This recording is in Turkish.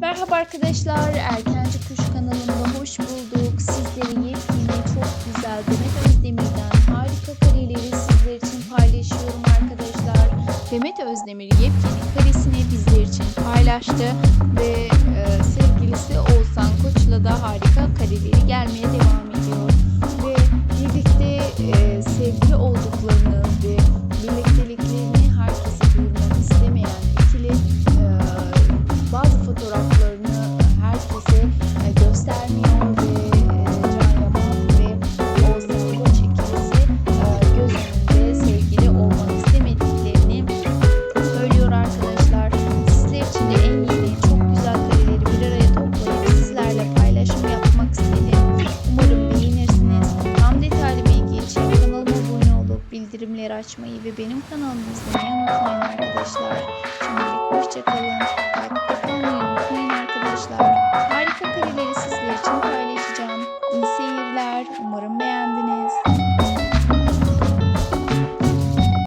Merhaba arkadaşlar, Erkenci Kuş kanalında hoş bulduk. Sizlere yepyeni çok güzel Demet Özdemir'den harika kareleri sizler için paylaşıyorum arkadaşlar. Demet Özdemir yepyeni karesini bizler için paylaştı ve e, sevgilisi Oğuzhan Koç'la da harika kareleri gelmeye devam ediyor. bildirimleri açmayı ve benim kanalımı izlemeyi unutmayın arkadaşlar. Şimdilik hoşçakalın. Takip etmeyi unutmayın arkadaşlar. Harika kareleri sizler için paylaşıyorum.